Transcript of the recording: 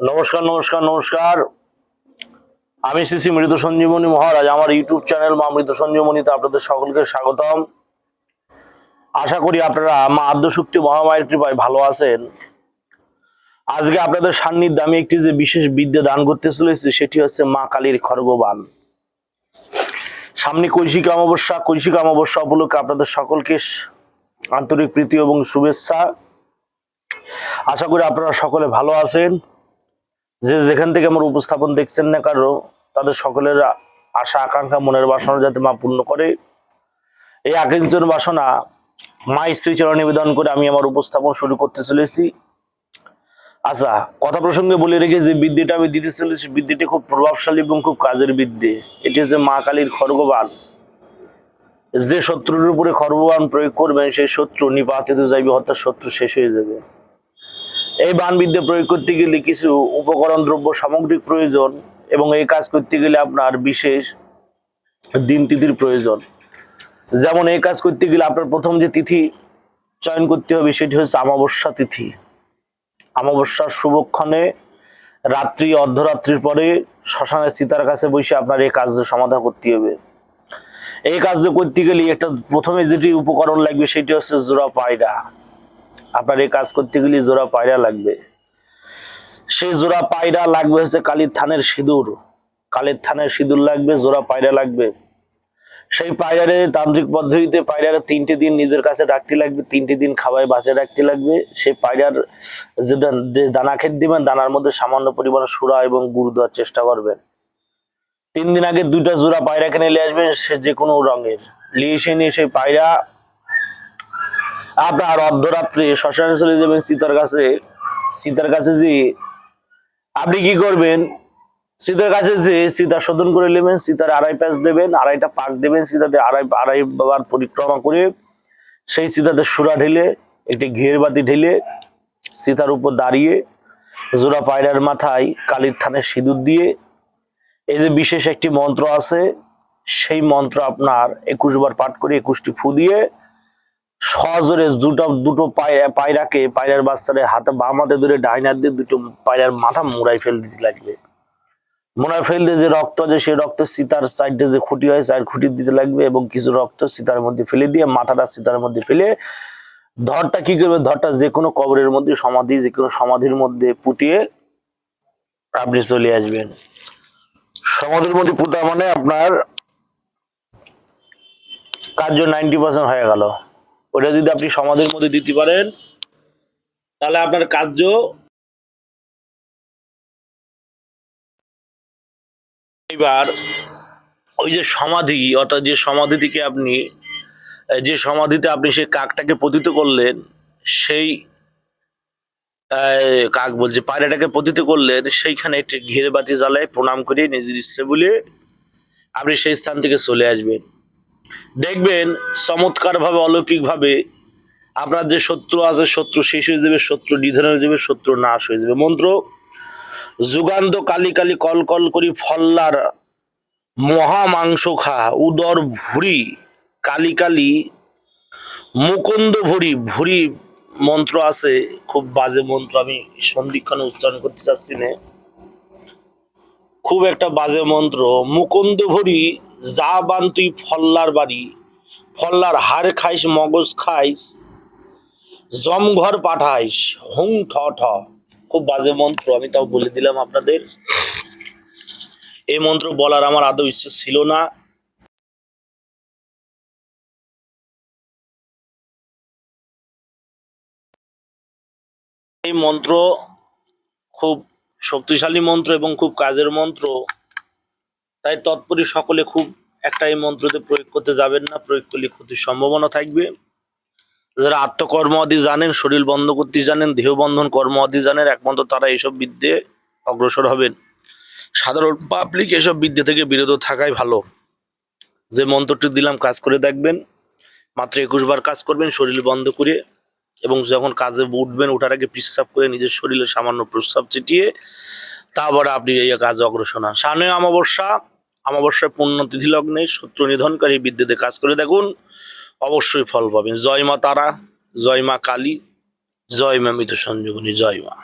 নমস্কার নমস্কার নমস্কার। আমি শ্রী শ্রী মৃত সঞ্জীবনী মহারাজ, আমার ইউটিউব চ্যানেল মা মৃত সঞ্জীবনীতে আপনাদের সকলকে স্বাগতম। আশা করি আপনারা মা আদ্যশক্তি মহামায়ের কৃপায় ভালো আছেন। আজকে আপনাদের সান্নিধ্যে আমি একটি যে বিশেষ বিদ্যা দান করতে চলেছি, সেটি হচ্ছে মা কালীর খড়গবান সামনে কৈশিক অমাবস্যা কৈশিক অমাবস্যা উপলক্ষে আপনাদের সকলকে আন্তরিক প্রীতি এবং শুভেচ্ছা। আশা করি আপনারা সকলে ভালো আছেন। যে যেখান থেকে আমার উপস্থাপন দেখছেন না কারও, তাদের সকলের আশা, আকাঙ্ক্ষা, মনের বাসনা যাতে মা পূর্ণ করে। এই আকিঞ্চন বাসনা মা স্ত্রী চরণ নিবেদন করে আমি আমার উপস্থাপন শুরু করতে চলেছি। আচ্ছা কথা প্রসঙ্গে বলে রেখে যে বিদ্যেটা আমি দিতে চলেছি, বিদ্যেটি খুব প্রভাবশালী এবং খুব কাজের বিদ্যে। এটি হচ্ছে মা কালীর খর্গবান যে শত্রুর উপরে খর্গবান প্রয়োগ করবেন, সেই শত্রু নিপাতিত যাইবে, হত্যার শত্রু শেষ হয়ে যাবে। এই বানবিদ্যা প্রয়োগ করতে গেলে কিছু উপকরণ, দ্রব্য সামগ্রিক প্রয়োজন এবং এই কাজ করতে গেলে আপনার বিশেষ দিন তিথির প্রয়োজন। যেমন এই কাজ করতে গেলে আপনার প্রথম যে তিথি চয়ন করতে হবে সেটি হচ্ছে অমাবস্যা তিথি। অমাবস্যার শুভক্ষণে রাত্রি, অর্ধরাত্রির পরে শ্মশানের চিতার কাছে বসে আপনার এই কাজ সমাধা করতে হবে। এই কাজ করতে গেলে একটা প্রথমে যেটি উপকরণ লাগবে সেটি হচ্ছে জোড়া পায়রা আপনার এই কাজ করতে গেলে জোড়া পায়রা লাগবে। সেই জোড়া পায়রা লাগবে হচ্ছে কালির থানের সিঁদুর। কালির থানের সিঁদুর লাগবে, জোড়া পায়রা লাগবে। সেই পায়রারে তান্ত্রিক পদ্ধতিতে পায়রারে তিনটে দিন নিজের কাছে রাখতে লাগবে, তিনটে দিন খাওয়ায় বাঁচে রাখতে লাগবে। সেই পায়রার যে দানা খেত দিবেন, দানার মধ্যে সামান্য পরিমাণে সুরা এবং গুড় দেওয়ার চেষ্টা করবেন। তিন দিন আগে দুইটা জোড়া পায়রা কিনে নিয়ে আসবেন, সে যে কোনো রঙের। নিয়ে এসে নিয়ে সেই পায়রা আপনার অর্ধরাত্রে শ্মশানে চলে যাবেন সীতার কাছে। সীতার কাছে যে আপনি কি করবেন? সীতার কাছে যে সীতা শোধন করে নেবেন, সীতার আড়াই প্যাঁচ দেবেন, আড়াইটা পাক দেবেন, সীতাতে আড়াই আড়াই বার পরিক্রমা করে সেই সীতাতে সুরা ঢেলে, একটি ঘিয়ের বাতি ঢেলে সীতার উপর দাঁড়িয়ে জোড়া পায়রার মাথায় কালির থানে সিঁদুর দিয়ে এই যে বিশেষ একটি মন্ত্র আছে, সেই মন্ত্র আপনার একুশ বার পাঠ করে একুশটি ফু দিয়ে সজোরে দুটো দুটো পায়রা পায়রাকে পায়রার বাস্তারে হাতে বাম হাতে ধরে ডাইন হাত দিয়ে দুটো পায়রার মাথা মুড়াই ফেল দিতে লাগবে মুড়াই ফেল দিয়ে যে রক্ত আছে, সেই রক্ত সীতার সাইডে যে খুঁটি হয় সাইড খুঁটি দিতে লাগবে এবং কিছু রক্ত সীতার মধ্যে ফেলে দিয়ে মাথাটা সীতার মধ্যে ফেলে ধরটা কি করবে? ধরটা যে কোনো কবরের মধ্যে সমাধি, যে কোনো সমাধির মধ্যে পুঁতিয়ে আপনি চলে আসবেন। সমাধির মধ্যে পুঁতা মানে আপনার কার্য নাইনটি পার্সেন্ট হয়ে গেল। ওটা যদি আপনি সমাধির মধ্যে দিতে পারেন, তাহলে আপনার কার্য এবার ওই যে সমাধি, অর্থাৎ যে সমাধি থেকে আপনি যে সমাধিতে আপনি সেই কাকটাকে পতিত করলেন, সেই কাক বলছে, পায়রাটাকে পতিত করলেন, সেইখানে একটি ঘিরে বাতি জ্বালায় প্রণাম করে নিজের ইচ্ছে বলে আপনি সেই স্থান থেকে চলে আসবেন। দেখবেন চমৎকার ভাবে অলৌকিক আপনার যে শত্রু আছে, শত্রু শেষ হয়ে যাবে, শত্রু নিধন হয়ে যাবে, শত্রু নাশ হয়ে যাবে। মন্ত্র, যুগান্ত কালি কালি কল কল করি ফল্লার মহা মাংস খা, উদর ভুরি, কালি কালি মুকুন্দ ভুরি ভুরি মন্ত্র আছে, খুব বাজে মন্ত্র, আমি সন্ধিক্ষণে উচ্চারণ করতে চাচ্ছি না। খুব একটা বাজে মন্ত্র মুকুন্দ ভরি যা বান তুই ফল্লার বাড়ি। ফল্লার হাড় খাইস, মগজ খাইস, জমঘর পাঠাইস, হুং ঠ ঠ। খুব বাজে মন্ত্র, আমি তাও বলে দিলাম আপনাদের। এই মন্ত্র বলার আমার আদৌ ইচ্ছে ছিল না। এই মন্ত্র খুব শক্তিশালী মন্ত্র এবং খুব কাজের মন্ত্র, তাই তৎপরই সকলে খুব একটাই মন্ত্রতে প্রয়োগ করতে যাবেন না। প্রয়োগ করলে ক্ষতির সম্ভাবনা থাকবে। যারা আত্মকর্ম আদি জানেন, শরীর বন্ধ করতে জানেন, দেহ বন্ধন কর্ম আদি জানেন, একমাত্র তারা এইসব বিদ্যে অগ্রসর হবেন। সাধারণ পাবলিক এসব বিদ্যে থেকে বিরত থাকাই ভালো। যে মন্ত্রটি দিলাম, কাজ করে দেখবেন। মাত্র একুশ বার কাজ করবেন, শরীর বন্ধ করে এবং যখন কাজে উঠবেন, ওঠার আগে প্রস্রাব করে নিজের শরীরে সামান্য প্রস্রাব ছিটিয়ে তারপরে আপনি এই কাজে অগ্রসর হন। সামনে অমাবস্যা, অমাবস্যার পুণ্যতিথি লগ্নে শত্রু নিধনকারী বিদ্যুতে কাজ করে দেখুন, অবশ্যই ফল পাবেন। জয় মা তারা, জয় মা কালী, জয় মা মৃত সঞ্জীবনী জয় মা।